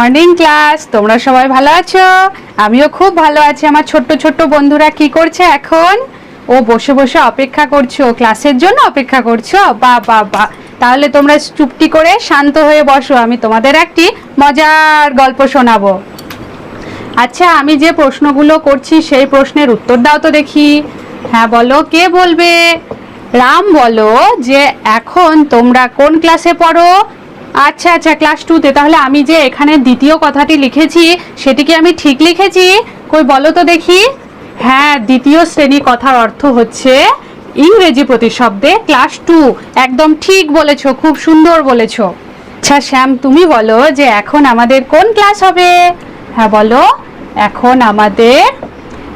Morning class তোমরা সবাই ভালো আছো? আমিও খুব ভালো আছি। আমার ছোট্ট ছোট্ট বন্ধুরা কি করছে এখন? ও বসে বসে অপেক্ষা করছ। ক্লাসের জন্য অপেক্ষা করছ? বা বা বা। তাহলে তোমরা চুপটি করে শান্ত হয়ে বসো। আমি তোমাদের একটি মজার গল্প শোনাবো। আচ্ছা আমি যে প্রশ্নগুলো করছি, সেই প্রশ্নের উত্তর দাও তো দেখি। হ্যাঁ বলো, কে বলবে? রাম বলো যে, এখন তোমরা কোন ক্লাসে পড়ো? আচ্ছা আচ্ছা ক্লাস টুতে তাহলে আমি যে এখানে দ্বিতীয় কথাটি লিখেছি সেটি কি আমি ঠিক লিখেছি? কই, বলো তো দেখি। হ্যাঁ দ্বিতীয় শ্রেণি কথার অর্থ হচ্ছে ইংরেজি প্রতিশব্দে ক্লাস টু একদম ঠিক বলেছ, খুব সুন্দর বলেছ। আচ্ছা শ্যাম, তুমি বলো যে এখন আমাদের কোন ক্লাস হবে? হ্যাঁ বলো। এখন আমাদের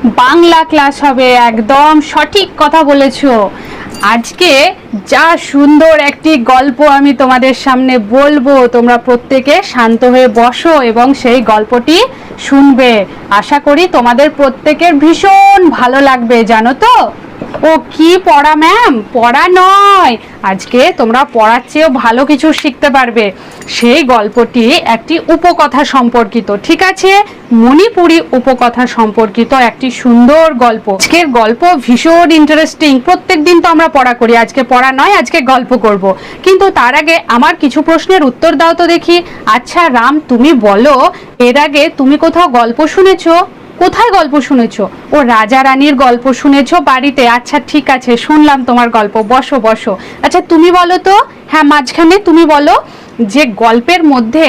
বাংলা ক্লাস হবে। একদম সঠিক কথা বলেছ। আজকে যা সুন্দর একটি গল্প আমি তোমাদের সামনে বলব, তোমরা প্রত্যেকে শান্ত হয়ে বসো এবং সেই গল্পটি শুনবে। আশা করি তোমাদের প্রত্যেকের ভীষণ ভালো লাগবে, জানো তো? ও কি পড়া ম্যাম পড়া নয়। আজকে তোমরা পড়ার চেয়েও ভালো কিছু শিখতে পারবে। সেই গল্পটি একটি উপকথা সম্পর্কিত, ঠিক আছে? মণিপুরি উপকথা সম্পর্কিত একটি সুন্দর গল্প। আজকের গল্প ভীষণ ইন্টারেস্টিং প্রত্যেক দিন তো আমরা পড়া করি, আজকে পড়া নয়, আজকে গল্প করব। কিন্তু তার আগে আমার কিছু প্রশ্নের উত্তর দাও তো দেখি। আচ্ছা রাম, তুমি বলো, এর আগে তুমি কোথাও গল্প শুনেছো? কোথায় গল্প শুনেছো? ও রাজা রানীর গল্প শুনেছো বাড়িতে? আচ্ছা ঠিক আছে, শুনলাম তোমার গল্প। বসো বসো। আচ্ছা তুমি বলো তো হ্যাঁ মাঝখানে তুমি বলো যে গল্পের মধ্যে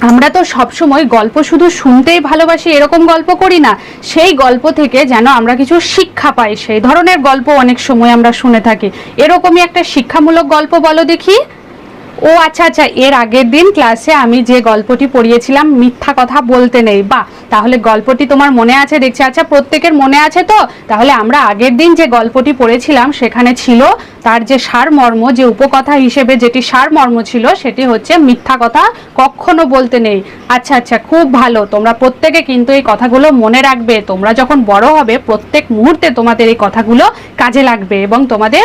আমরা তো সবসময় গল্প শুধু শুনতেই ভালোবাসি, এরকম গল্প করি না। সেই গল্প থেকে যেন আমরা কিছু শিক্ষা পাই। সেই ধরনের গল্প অনেক সময় আমরা শুনে থাকি। এরকমই একটা শিক্ষামূলক গল্প বলো দেখি। ও আচ্ছা আচ্ছা এর আগের দিন ক্লাসে আমি যে গল্পটি পড়িয়েছিলাম, মিথ্যা কথা বলতে নেই। বা তাহলে গল্পটি তোমার মনে আছে দেখছি। আচ্ছা প্রত্যেকের মনে আছে তো? তাহলে আমরা আগের দিন যে গল্পটি পড়েছিলাম, সেখানে ছিল তার যে সারমর্ম, যে উপকথা হিসেবে যেটি সারমর্ম ছিল, সেটি হচ্ছে মিথ্যা কথা কখনো বলতে নেই। আচ্ছা আচ্ছা খুব ভালো। তোমরা প্রত্যেকে কিন্তু এই কথাগুলো মনে রাখবে। তোমরা যখন বড় হবে, প্রত্যেক মুহূর্তে তোমাদের এই কথাগুলো কাজে লাগবে এবং তোমাদের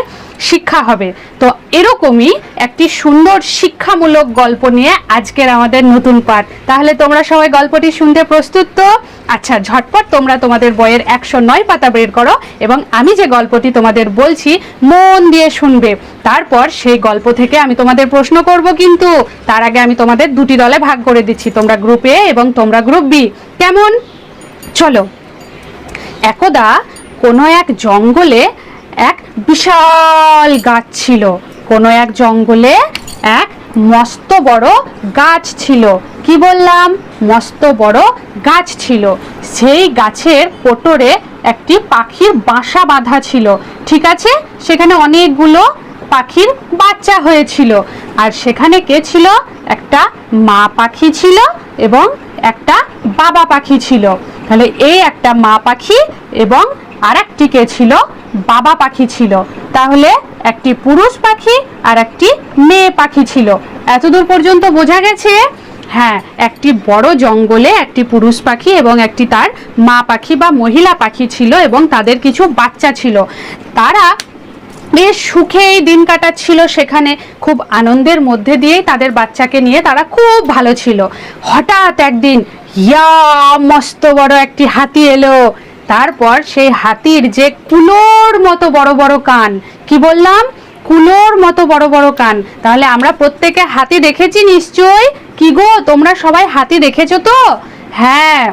শিক্ষা হবে। তো এরকমই একটি সুন্দর শিক্ষামূলক গল্প নিয়ে আজকের আমাদের নতুন পাঠ। তাহলে তোমরা সবাই গল্পটি শুনতে প্রস্তুত তো? আচ্ছা ঝটপট তোমরা তোমাদের বইয়ের একশো নয় পাতা বের করো এবং আমি যে গল্পটি তোমাদের বলছি, মন দিয়ে শুনবে। তারপর সেই গল্প থেকে আমি তোমাদের প্রশ্ন করব কিন্তু। তার আগে আমি তোমাদের দুটি দলে ভাগ করে দিচ্ছি, তোমরা গ্রুপ এ এবং তোমরা গ্রুপ বি কেমন? চলো। একদা কোনো এক জঙ্গলে এক বিশাল গাছ ছিল। কোনো এক জঙ্গলে এক মস্ত বড় গাছ ছিল। কি বললাম? মস্ত বড় গাছ ছিল। সেই গাছের কোটরে একটি পাখির বাসা বাঁধা ছিল। ঠিক আছে? সেখানে অনেকগুলো পাখির বাচ্চা হয়েছিল। আর সেখানে কে ছিল? একটা মা পাখি ছিল এবং একটা বাবা পাখি ছিল। তাহলে এই একটা মা পাখি এবং আর একটি কে ছিল? বাবা পাখি ছিল। তাহলে একটি পুরুষ পাখি আর একটি মেয়ে পাখি ছিল। এতদূর পর্যন্ত বোঝা গেছে হ্যাঁ একটি বড় জঙ্গলে একটি পুরুষ পাখি এবং একটি তার মা পাখি বা মহিলা পাখি ছিল এবং তাদের কিছু বাচ্চা ছিল। তারা বেশ সুখেই দিন কাটাচ্ছিল সেখানে। খুব আনন্দের মধ্যে দিয়েই তাদের বাচ্চাকে নিয়ে তারা খুব ভালো ছিল। হঠাৎ একদিন, ইয়া, মস্ত বড় একটি হাতি এলো। তারপর সেই হাতির যে কুলোর মতো বড় বড় কান, কি বললাম? কুলোর মতো বড় বড় কান। তাহলে আমরা প্রত্যেকে হাতি দেখেছি নিশ্চয়ই? কি গো, তোমরা সবাই হাতি দেখেছ তো? হ্যাঁ।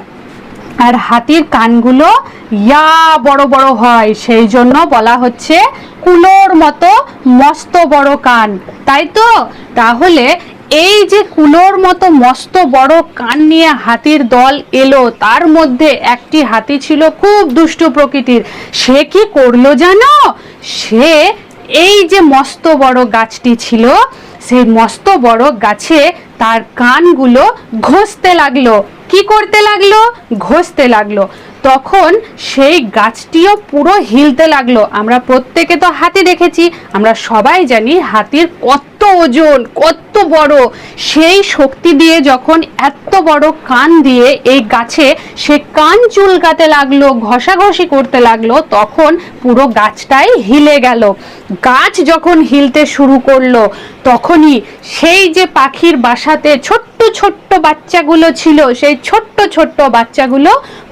আর হাতির কানগুলো ইয়া বড় বড় হয়, সেই জন্য বলা হচ্ছে কুলোর মতো মস্ত বড় কান। তাই তো? তাহলে এই যে কুলোর মতো মস্ত বড় কান নিয়ে হাতির দল এলো, তার মধ্যে একটি হাতি ছিল খুব দুষ্ট প্রকৃতির। সে কি করল জানো? সে এই যে মস্ত বড় গাছটি ছিল, সেই মস্ত বড় গাছে তার কানগুলো ঘষতে লাগল। কি করতে লাগল? ঘষতে লাগল। তখন সেই গাছটিও পুরো হিলতে লাগল। আমরা প্রত্যেকে তো হাতি দেখেছি। আমরা সবাই জানি হাতির কত ওজন, কত বড়, সেই শক্তি দিয়ে যখন এত বড় কান দিয়ে এই গাছে সে কান চুলকাতে লাগল, ঘষাঘষি করতে লাগল, তখন পুরো গাছটাই হিলে গেল। গাছ যখন হিলতে শুরু করল, তখনই সেই যে পাখির বাসাতে ছোট্ট ছোট্ট বাচ্চাগুলো ছিল, সেই ছোট্ট ছোট্ট বাচ্চাগুলো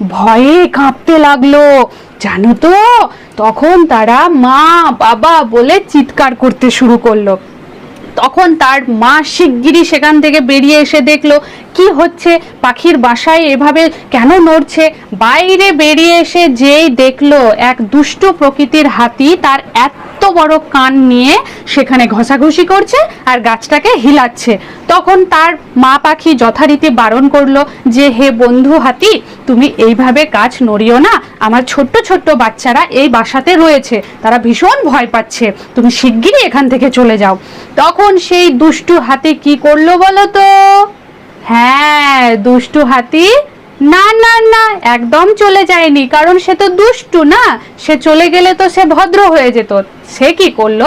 ভয়ে কাঁপতে লাগল। জানো তো, তখন তারা মা, বাবা বলে চিৎকার করতে শুরু করল। তখন তার মা শিগগিরই সেখান থেকে বেরিয়ে এসে দেখল কি হচ্ছে? পাখির বাসায় এভাবে কেন নড়ছে? বাইরে বেরিয়ে এসে যেই দেখল এক দুষ্ট প্রকৃতির হাতি, তার এত বড় কান নিয়ে সেখানে ঘষাঘষি করছে আর গাছটাকে হিলাচ্ছে। তখন তার মা পাখি যথারীতি বারণ করল যে, হে বন্ধু হাতি, তুমি এইভাবে গাছ নড়িও না। আমার ছোট্ট ছোট্ট বাচ্চারা এই বাসাতে রয়েছে। তারা ভীষণ ভয় পাচ্ছে। তুমি শিগগিরই এখান থেকে চলে যাও। তখন সেই দুষ্টু হাতি কি করল বলো তো? হ্যাঁ দুষ্টু হাতি? না না না, একদম চলে যায়নি, কারণ সে তো দুষ্টু না? সে চলে গেলে তো সে ভদ্র হয়ে যেত। সে কি করল?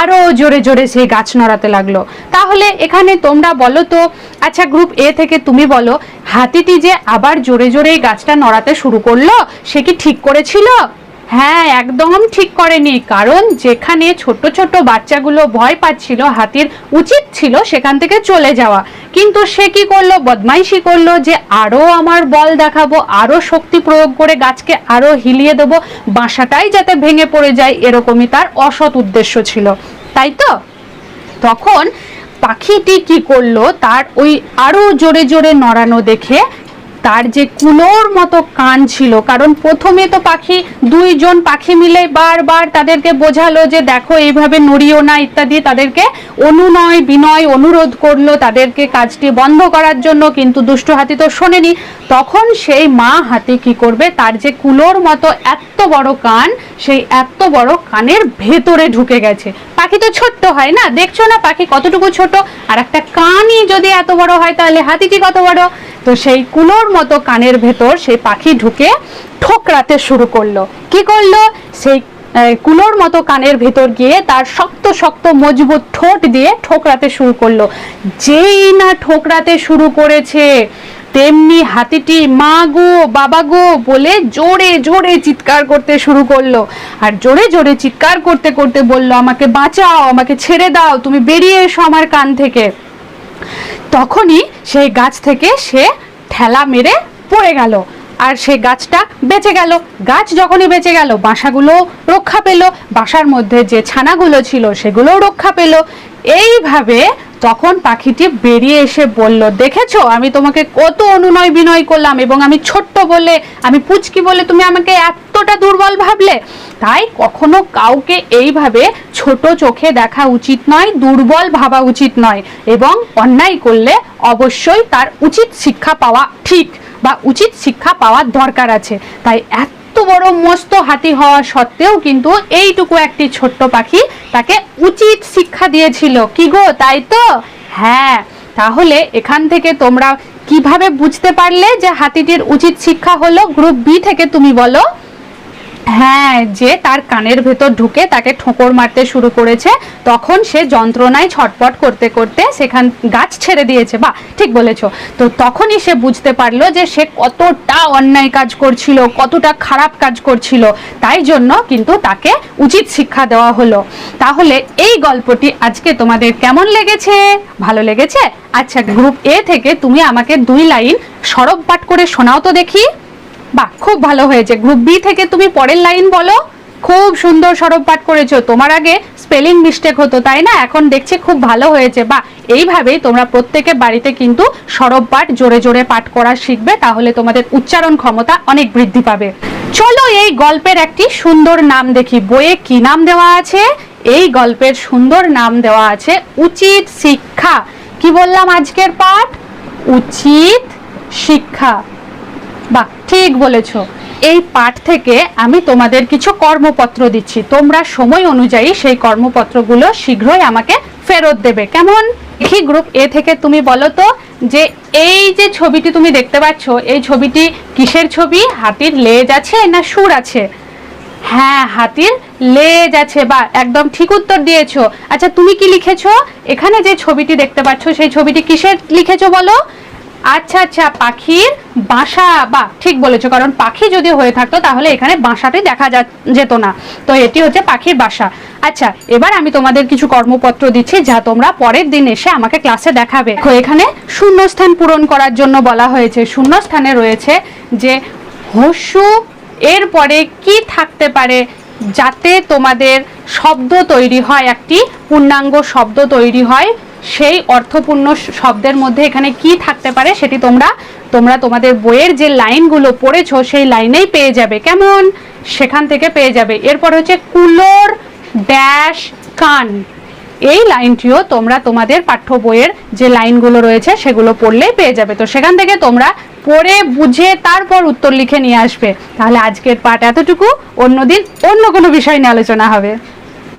আরও জোরে জোরে সেই গাছ নড়াতে লাগল। তাহলে এখানে তোমরা বলো তো আচ্ছা গ্রুপ এ থেকে তুমি বলো, হাতিটি যে আবার জোরে জোরে এই গাছটা নড়াতে শুরু করল, সে কি ঠিক করেছিল? হ্যাঁ একদম ঠিক করেনি। কারণ যেখানে ছোট ছোট বাচ্চাগুলো ভয় পাচ্ছিল, হাতির উচিত ছিল সেখান থেকে চলে যাওয়া। কিন্তু সে কি করল? বদমাইশি করল যে, আরও আমার বল দেখাবো, আরও শক্তি প্রয়োগ করে গাছকে আরও হিলিয়ে দেবো, বাসাটাই যাতে ভেঙে পড়ে যায়। এরকমই তার অসৎ উদ্দেশ্য ছিল। তাই তো? তখন পাখিটি কি করল? তার ওই আরও জোরে জোরে নড়ানো দেখে তার যে কুলোর মতো কান ছিল, কারণ প্রথমে তো পাখি দুইজন পাখি মিলে বারবার তাদেরকে বোঝালো যে দেখো এইভাবে নড়িও না ইত্যাদি, তাদেরকে অনুনয়, বিনয়, অনুরোধ করল তাদেরকে কাজটি বন্ধ করার জন্য, কিন্তু দুষ্টু হাতি তো শোনেনি। তখন সেই মা হাতি কি করবে? তার যে কুলোর মতো এত বড় কান, সেই এত বড় কানের ভেতরে ঢুকে গেছে। পাখি তো ছোট্ট হয় না? দেখছ না পাখি কতটুকু ছোট? আর একটা কানই যদি এত বড় হয়, তাহলে হাতিটি কত বড়? তো সেই কুলোর মতো কানের ভেতর সেই পাখি ঢুকে ঠোকরাতে শুরু করল। কি করল? সেই কুলোর মতো কানের ভেতর গিয়ে তার শক্ত শক্ত, মজবুত ঠোঁট দিয়ে ঠোকরাতে শুরু করল। যেই না ঠোকরাতে শুরু করেছে, তেমনি হাতিটি মা গো, বাবা গো বলে জোরে জোরে চিৎকার করতে শুরু করল। আর জোরে জোরে চিৎকার করতে করতে বলল, আমাকে বাঁচাও, আমাকে ছেড়ে দাও, তুমি বেরিয়ে এসো আমার কান থেকে। তখনই সেই গাছ থেকে সে ঠেলা মেরে পড়ে গেল। আর সেই গাছটা বেঁচে গেল। গাছ যখনই বেঁচে গেল, বাসাগুলো রক্ষা পেল। বাসার মধ্যে যে ছানাগুলো ছিল, সেগুলোও রক্ষা পেল। এইভাবে তখন পাখিটি বেরিয়ে এসে বলল, দেখেছ? আমি তোমাকে কত অনুনয় বিনয় করলাম এবং আমি ছোট্ট বলে, আমি পুচকি বলে তুমি আমাকে এতটা দুর্বল ভাবলে? তাই কখনো কাউকে এইভাবে ছোট চোখে দেখা উচিত নয়, দুর্বল ভাবা উচিত নয় এবং অন্যায় করলে অবশ্যই তার উচিত শিক্ষা পাওয়া ঠিক বা উচিত শিক্ষা পাওয়ার দরকার আছে। তাই এত বড় মস্ত হাতি হওয়া সত্ত্বেও কিন্তু এইটুকু একটি ছোট্ট পাখি তাকে উচিত শিক্ষা দিয়েছিল। কি গো, তাই তো? হ্যাঁ তাহলে এখান থেকে তোমরা কীভাবে বুঝতে পারলে যে হাতিটির উচিত শিক্ষা হলো? গ্রুপ বি থেকে তুমি বলো। হ্যাঁ যে তার কানের ভেতর ঢুকে তাকে ঠোকর মারতে শুরু করেছে, তখন সে যন্ত্রণায় ছটপট করতে করতে সেখান গাছ ছেড়ে দিয়েছে। বা ঠিক বলেছ। তো তখনই সে বুঝতে পারল যে সে কতটা অন্যায় কাজ করছিল, কতটা খারাপ কাজ করছিল। তাই জন্য কিন্তু তাকে উচিত শিক্ষা দেওয়া হলো। তাহলে এই গল্পটি আজকে তোমাদের কেমন লেগেছে? ভালো লেগেছে? আচ্ছা গ্রুপ এ থেকে তুমি আমাকে দুই লাইন সরব পাঠ করে শোনাও তো দেখি। বাহ, খুব ভালো হয়েছে। গ্রুপ বি থেকে তুমি পরের লাইন বলো। খুব সুন্দর সরব পাঠ করেছ। তোমার আগে স্পেলিং মিস্টেক হতো, তাই না? এখন দেখছি খুব ভালো হয়েছে। বা এইভাবেই তোমরা প্রত্যেকে বাড়িতে কিন্তু সরব পাঠ জোরে জোরে পাঠ করা শিখবে, তাহলে তোমাদের উচ্চারণ ক্ষমতা অনেক বৃদ্ধি পাবে। চলো এই গল্পের একটি সুন্দর নাম দেখি। বইয়ে কি নাম দেওয়া আছে? এই গল্পের সুন্দর নাম দেওয়া আছে, উচিত শিক্ষা। কি বললাম আজকের পাঠ? উচিত শিক্ষা। বাহ ঠিক বলেছ। এই পাঠ থেকে আমি তোমাদের কিছু কর্মপত্র দিচ্ছি। তোমরা সময় অনুযায়ী সেই কর্মপত্রগুলো শীঘ্রই আমাকে ফেরত দেবে। কেমন? দেখি গ্রুপ এ থেকে তুমি বলো তো, যে এই যে ছবিটি তুমি দেখতে পাচ্ছ, এই ছবিটি কিসের ছবি? হাতির লেজ আছে না সুর আছে? হ্যাঁ হাতির লেজ আছে। বা, একদম ঠিক উত্তর দিয়েছ। আচ্ছা তুমি কি লিখেছো? এখানে যে ছবিটি দেখতে পাচ্ছ, সেই ছবিটি কিসের লিখেছো বলো? আচ্ছা আচ্ছা পাখির বাসা বা ঠিক বলেছ কারণ পাখি যদি হয়ে থাকতো তাহলে এখানে বাসাতে দেখা যেত না। তো এটি হচ্ছে পাখির বাসা। আচ্ছা এবার আমি তোমাদের কিছু কর্মপত্র দিচ্ছি যা তোমরা পরের দিন এসে আমাকে ক্লাসে দেখাবে। দেখো, এখানে শূন্যস্থান পূরণ করার জন্য বলা হয়েছে। শূন্যস্থানে রয়েছে যে হস্যু এরপরে কি থাকতে পারে যাতে তোমাদের শব্দ তৈরি হয়? একটি পূর্ণাঙ্গ শব্দ তৈরি হয়। সেই অর্থপূর্ণ শব্দের মধ্যে এখানে কি থাকতে পারে সেটি তোমরা তোমরা তোমাদের বইয়ের যে লাইনগুলো পড়েছো সেই লাইনেই পেয়ে যাবে। কেমন? সেখান থেকে পেয়ে যাবে। এরপর হচ্ছে কুলোর ড্যাশ কান। এই লাইনটিও তোমরা তোমাদের পাঠ্য বইয়ের যে লাইনগুলো রয়েছে সেগুলো পড়লেই পেয়ে যাবে। তো সেখান থেকে তোমরা পড়ে, বুঝে, তারপর উত্তর লিখে নিয়ে আসবে। তাহলে আজকের পাঠ এতটুকু। অন্যদিন অন্য কোনো বিষয় নিয়ে আলোচনা হবে।